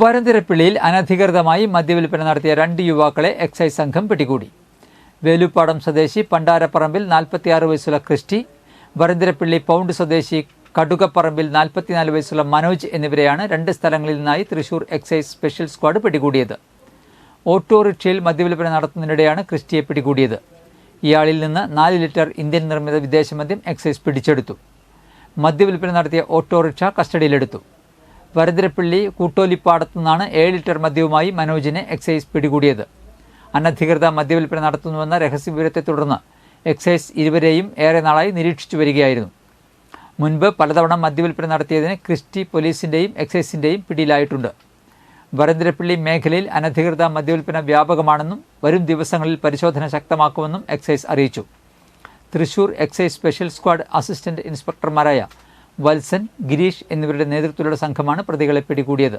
വരന്തിരപ്പിള്ളിയിൽ അനധികൃതമായി മദ്യവിൽപ്പന നടത്തിയ രണ്ട് യുവാക്കളെ എക്സൈസ് സംഘം പിടികൂടി. വേലുപ്പാടം സ്വദേശി പണ്ടാരപ്പറമ്പിൽ നാൽപ്പത്തിയാറ് വയസ്സുള്ള ക്രിസ്റ്റി വരന്തിരപ്പിള്ളി പൗണ്ട് സ്വദേശി കടുകപ്പറമ്പിൽ നാൽപ്പത്തിനാല് വയസ്സുള്ള മനോജ് എന്നിവരെയാണ് രണ്ട് സ്ഥലങ്ങളിൽ നിന്നായി തൃശൂർ എക്സൈസ് സ്പെഷ്യൽ സ്ക്വാഡ് പിടികൂടിയത്. ഓട്ടോറിക്ഷയിൽ മദ്യവിൽപ്പന നടത്തുന്നതിനിടെയാണ് ക്രിസ്റ്റിയെ പിടികൂടിയത്. ഇയാളിൽ നിന്ന് നാല് ലിറ്റർ ഇന്ത്യൻ നിർമ്മിത വിദേശ മദ്യം എക്സൈസ് പിടിച്ചെടുത്തു. മദ്യവിൽപ്പന നടത്തിയ ഓട്ടോറിക്ഷ കസ്റ്റഡിയിലെടുത്തു. വരതിരപ്പള്ളി കൂട്ടോലിപ്പാടത്തു നിന്നാണ് ഏഴ് ലിറ്റർ മദ്യവുമായി മനോജിനെ എക്സൈസ് പിടികൂടിയത്. അനധികൃത മദ്യവിൽപ്പന നടത്തുന്നുവെന്ന രഹസ്യവിവരത്തെ തുടർന്ന് എക്സൈസ് ഇരുവരെയും ഏറെ നാളായി നിരീക്ഷിച്ചു വരികയായിരുന്നു. മുൻപ് പലതവണ മദ്യവിൽപ്പന നടത്തിയതിന് ക്രിസ്റ്റി പോലീസിന്റെയും എക്സൈസിന്റെയും പിടിയിലായിട്ടുണ്ട്. വരന്തിരപ്പള്ളി മേഖലയിൽ അനധികൃത മദ്യവിൽപ്പന വ്യാപകമാണെന്നും വരും ദിവസങ്ങളിൽ പരിശോധന ശക്തമാക്കുമെന്നും എക്സൈസ് അറിയിച്ചു. Thrissur excise special squad assistant ഇൻസ്പെക്ടർമാരായ Valsan Girish എന്നിവരുടെ നേതൃത്വത്തിലുള്ള സംഘമാണ് പ്രതികളെ പിടികൂടിയത്.